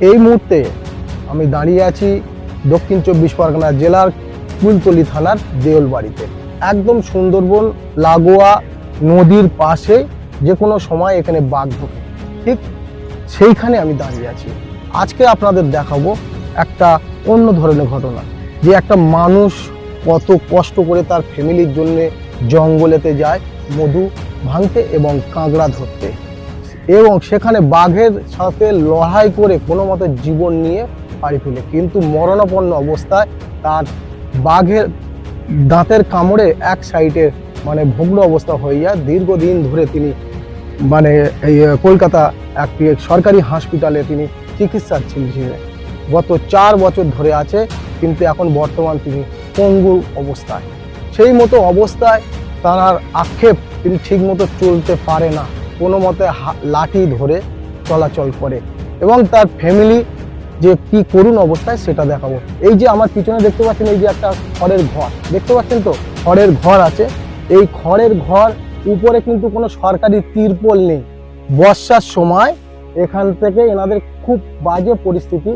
এই মুহূর্তে আমি দাঁড়িয়ে আছি দক্ষিণ চব্বিশ পরগনা জেলার কুলতলি থানার দেওলবাড়িতে। একদম সুন্দরবন, লাগোয়া নদীর পাশে যে কোনো সময় এখানে বাঘ ঢোকে। ঠিক সেইখানে আমি দাঁড়িয়ে আছি। আজকে আপনাদের দেখাবো একটা অন্য ধরনের ঘটনা, যে একটা মানুষ কত কষ্ট করে তার ফ্যামিলির জন্য জঙ্গলেতে যায়, মধু ভাঙতে এবং কাঁকড়া ধরতে। এবং সেখানে বাঘের সাথে লড়াই করে কোনো মতে জীবন নিয়ে পাড়ি ফেলে। কিন্তু মরণাপন্ন অবস্থায় তার বাঘের দাঁতের কামড়ে এক সাইডে মানে ভগ্ন অবস্থা হয়ে যায় দীর্ঘদিন ধরে তিনি মানে এই কলকাতা একটি সরকারি হসপিটালে তিনি চিকিৎসাধীন ছিলেন। গত চার বছর ধরে আছে, কিন্তু এখন বর্তমান তিনি পঙ্গু অবস্থায়। সেই মতো অবস্থায় তার আক্ষেপ তিনি ঠিকমতো চলতে পারে না। কোনো মতে লাঠি ধরে চলাচল করে এবং তার ফ্যামিলি যে কি করুণ অবস্থায় সেটা দেখাবো। এই যে আমার পিছনে দেখতে পাচ্ছেন, এই যে একটা খড়ের ঘর। দেখতে পাচ্ছেন তো? খড়ের ঘর আছে। এই খড়ের ঘর উপরে কিন্তু কোনো সরকারি তিরপল নেই। বর্ষার সময় এখান থেকে এনাদের খুব বাজে পরিস্থিতি।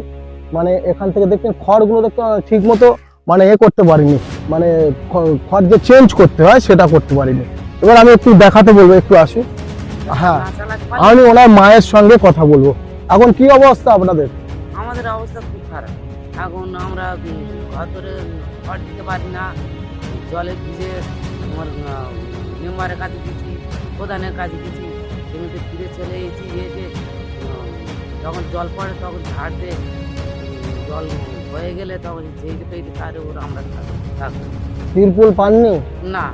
মানে এখান থেকে দেখছেন, খড়গুলো দেখতে ঠিক মতো মানে এ করতে পারিনি। মানে খড় যে চেঞ্জ করতে হয় সেটা করতে পারিনি। এবার আমি একটু দেখাতে বলব, একটু আসুন। হ্যাঁ আমি ওনার মায়ের সঙ্গে কথা বলব। এখন কি অবস্থা আপনাদের? আমাদের অবস্থা খুব খারাপ। এখন আমরা ঘর ধরে ঘর দিতে পারি না। জলে ভিজে আমার মেম্বারের কাছে গেছি প্রধানের কাছে গেছি সেখানে ফিরে চলে এসেছি এসে যখন জল পড়ে তখন ঝাড় দে জল হয়ে গেলে তখন যেই পেয়ে তার উপর আমরা থাক- থাকব। তিরপুল পাননি? না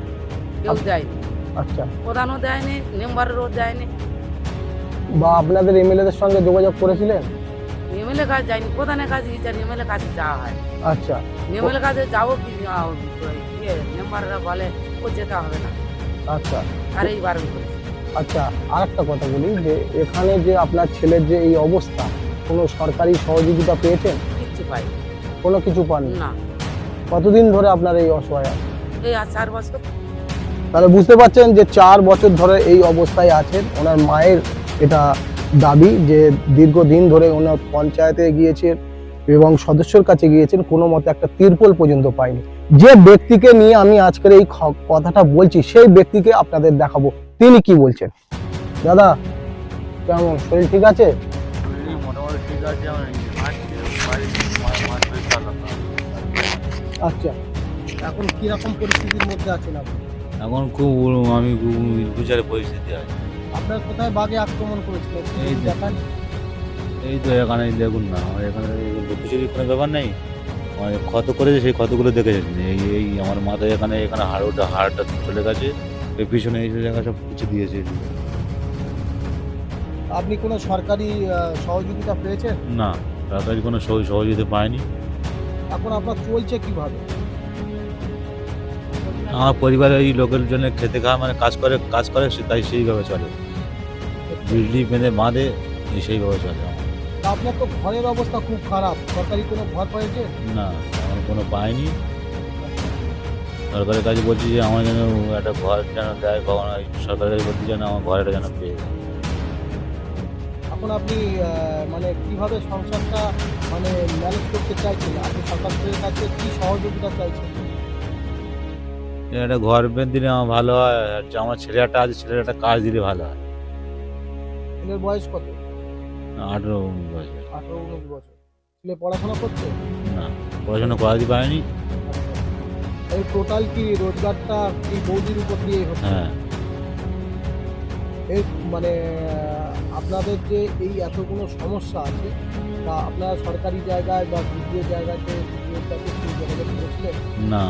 কেউ দেয়নি আচ্ছা। প্রধানও দেয়নি মেম্বারেরও দেয়নি। বা আপনাদের এমএলএদের সঙ্গে যোগাযোগ করেছিলেন? এমএলএ কাছে যায়নি প্রধানের কাছে আর এমএলএ কাছে যাওয়া হয় আচ্ছা। নেমের কাছে যাব কি ইয়ে মেম্বাররা বলে ও যেতে হবে না। আচ্ছা। আর এই বারণ করেছে। আচ্ছা আর একটা কথা বলি যে এখানে যে আপনার ছেলের যে এই অবস্থা কোনো সরকারি সহযোগিতা পেয়েছেন? কিচ্ছু পাই কোনো কিছু পাননি? না। কতদিন ধরে আপনার এই অসহায়? এই আর চার বছর। তাহলে বুঝতে পারছেন যে চার বছর ধরে এই অবস্থায় আছেন। ওনার মায়ের এটা দাবি যে দীর্ঘদিন ধরে ওনার পঞ্চায়েতে গিয়েছেন এবং সদস্যর কাছে গিয়েছেন কোনো মতে একটা তিরপল পর্যন্ত পায়নি। যে ব্যক্তিকে নিয়ে আমি আজকের এই খ- কথাটা বলছি সেই ব্যক্তিকে আপনাদের দেখাবো। তিনি কি বলছেন? দাদা কেমন? শরীর ঠিক আছে? চালাতাম। আচ্ছা। এখন কীরকম পরিস্থিতির মধ্যে আছেন আপনি? এখন খুব আমি বিচারে পরিস্থিতি আছে। আপনার কোথায় বাঘে আক্রমণ করেছিল এই দেখান। এই তো এখানে দেখুন না আমার এখানে লুকোচুরির কোনো ব্যাপার নেই। আমার ক্ষত করেছে সেই ক্ষতগুলো দেখে যাচ্ছি। এই এই আমার মাথায় এখানে এখানে হাড়টা হাড়টা চলে গেছে। এই পিছনে এই জায়গা সব কিছু দিয়েছে। আপনি কোনো সরকারি সহযোগিতা পেয়েছেন? না সরকারি কোনো সহ- সহযোগিতা পায়নি এখন আপনার চলছে কীভাবে? আমার পরিবারের এই লোকের জন্য খেতে খাওয়া মানে কাজ করে কাজ করে সে- তাই সেইভাবে চলে। বিজলি বেঁধে বাঁধে সেইভাবে চলে। আপনার তো ঘরের অবস্থা খুব খারাপ। সরকারি কোনো ঘর পেয়েছে না আমার কোনো পাইনি। সরকারের কাছে বলছি যে আমার যেন একটা ঘর যেন দেয় ভগবান সরকারের কাছে বলছি যেন আমার ঘরটা যেন পেয়ে যায়। এখন আপনি মানে কীভাবে সংসারটা মানে ম্যানেজ করতে চাইছেন? আপনি সরকারের কাছে কি সহযোগিতা চাইছেন? একটা ঘর দিলে আমার ভালো হয় আর যে আমার ছেলে একটা আছে ছেলের একটা কাজ দিলে ভালো হয়। ছেলের বয়স কত? আঠেরো বছর। আঠারো উনিশ বছর। ছেলে পড়াশোনা করছে? না পড়াশোনা করাতে পারেনি। এই টোটাল কি রোজগারটা কি বৌদির উপর দিয়ে হচ্ছে? হ্যাঁ। এই মানে আপনাদের যে এই এতগুলো সমস্যা আছে তা আপনারা সরকারি জায়গায় বা দ্বিতীয় জায়গাতে যোগাযোগ করেছিলেন? না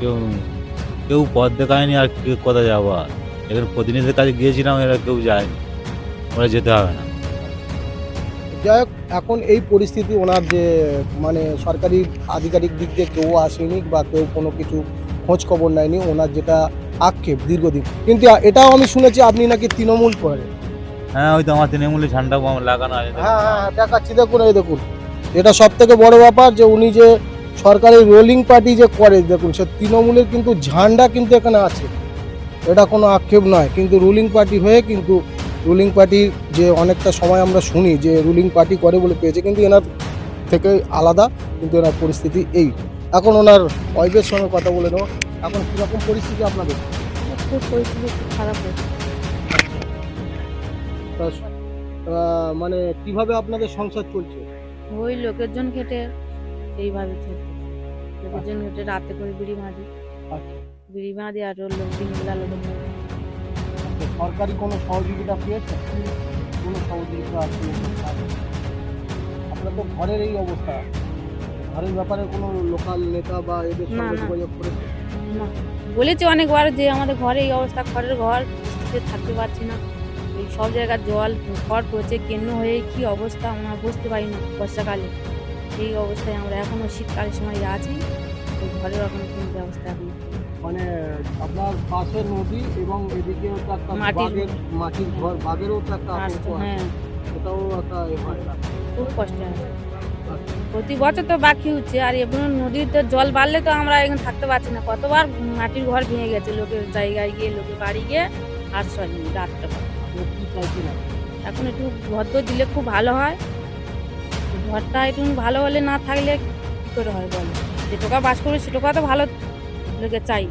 কেউ কেউ পথ দেখায়নি আর কে কোথায় যাব আর? এখানে প্রতিনিধির কাছে গিয়েছিলাম এরা কেউ যায়নি। ওরা যেতে হবে না। যাই হোক এখন এই পরিস্থিতি ওনার যে মানে সরকারি আধিকারিক দিক দিয়ে কেউ আসেনি বা কেউ কোনো কিছু খোঁজ খবর নেয়নি ওনার যেটা আক্ষেপ দীর্ঘদিন। কিন্তু এটাও আমি শুনেছি আপনি নাকি তৃণমূল করেন। হ্যাঁ ওই তো আমার তৃণমূলে ঝান্ডা লাগানো আছে। হ্যাঁ হ্যাঁ হ্যাঁ, দেখাচ্ছি দেখুন এই দেখুন। এটা সব থেকে বড় ব্যাপার যে উনি যে সরকারি রোলিং পার্টি যে করে দেখুন সে তৃণমূলের কিন্তু ঝান্ডা কিন্তু এখানে আছে। এটা কোনো আক্ষেপ নয় কিন্তু রুলিং পার্টি হয়ে কিন্তু রুলিং পার্টির যে অনেকটা সময় আমরা শুনি যে রুলিং পার্টি করে বলে পেয়েছে কিন্তু এনার থেকে আলাদা কিন্তু এনার পরিস্থিতি এই। এখন ওনার ওয়াইফের সঙ্গে কথা বলে নেব। এখন কীরকম পরিস্থিতি আপনাদের? খুব পরিস্থিতি খারাপ মানে কীভাবে আপনাদের সংসার চলছে? ওই লোকের জন খেটে এইভাবে চলছে। লোকের জন খেটে রাতে করে বিড়ি মাঝি আচ্ছা। বিড়ি মাঝি আর ওর লোক লোকের জন সরকারি কোনো সহযোগিতা পেয়েছে? কোনো সহযোগিতা আছে আপনার তো ঘরের এই অবস্থা। ঘরের ব্যাপারে কোনো লোকাল নেতা বা এদের সঙ্গে যোগাযোগ করেছে? না। বলেছে অনেকবার যে আমাদের ঘরে এই অবস্থা খড়ের ঘর যে থাকতে পারছি না। এই সব জায়গার জল খড় পচে কেন্ন হয়ে কি অবস্থা আমরা বুঝতে পারি না বর্ষাকালে। এই অবস্থায় আমরা এখনও শীতকালের সময় আছি। ঘরের এখন কোনো ব্যবস্থা এখন মানে আপনার পাশে নদী এবং এদিকে মাটির- মাটির ঘর বাগেরও তো একটা হ্যাঁ। ওটাও একটা হয়। খুব কষ্ট আছে প্রতি বছর তো বাকি হচ্ছে আর এবার নদীতে জল বাড়লে তো আমরা এখানে থাকতে পারছি না। কতবার মাটির ঘর ভেঙে গেছে লোকের জায়গায় গিয়ে লোকের বাড়ি গিয়ে আশ্রয় নিই রাতটা? এখন? একটু ঘর দিলে খুব ভালো হয়। ঘরটা একটু ভালো হলে না থাকলে কী করে হয় বলো? যে টোকা বাস করবে, সে টোকা তো ভালো লোকে চাই।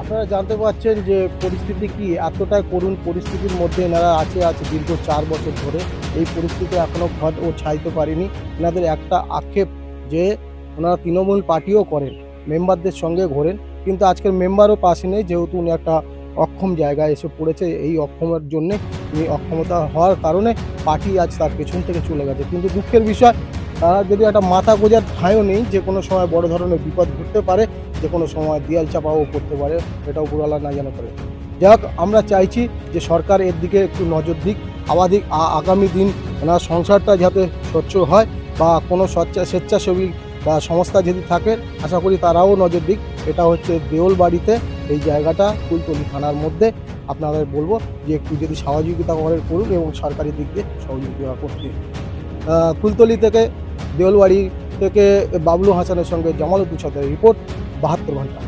আপনারা জানতে পারছেন যে পরিস্থিতি কি? এতটাই করুণ পরিস্থিতির মধ্যে এনারা আছে আছে দীর্ঘ চার বছর ধরে। এই পরিস্থিতি এখনও ঘট ও ছাইতে পারেনি। এনাদের একটা আক্ষেপ যে ওনারা তৃণমূল পার্টিও করেন, মেম্বারদের সঙ্গে ঘোরেন। কিন্তু আজকের মেম্বারও পাশে নেই, যেহেতু উনি একটা অক্ষম জায়গায় এসে পড়েছে, এই অক্ষমের জন্যে উনি অক্ষমতা হওয়ার কারণে পার্টি আজ তার পেছন থেকে চলে গেছে। কিন্তু দুঃখের বিষয়, তার যদি একটা মাথা গোজার ঠাঁইও নেই, যে কোনো সময় বড় ধরনের বিপদ ঘটতে পারে, যে কোনো সময় দিয়াল চাপাও করতে পারে, এটাও পুরালা না জানা করে। যাই আমরা চাইছি যে সরকার এর দিকে একটু নজর দিক আবাদিক আগামী দিন ওনার সংসারটা যাতে স্বচ্ছ হয় বা কোনো স্বচ্ছা স্বেচ্ছাসেবী বা সংস্থা যদি থাকে, আশা করি তারাও নজর দিক। এটা হচ্ছে দেওল বাড়িতে এই জায়গাটা কুলতলি থানার মধ্যে। আপনাদের বলব যে একটু যদি সহযোগিতা করে করুন এবং সরকারি দিক দিয়ে সহযোগিতা করতে। কুলতলি থেকে দেওয়ালবাড়ি থেকে বাবলু হাসানের সঙ্গে জামালউদ্দিন সরকারের রিপোর্ট, বাহাত্তর ঘণ্টা।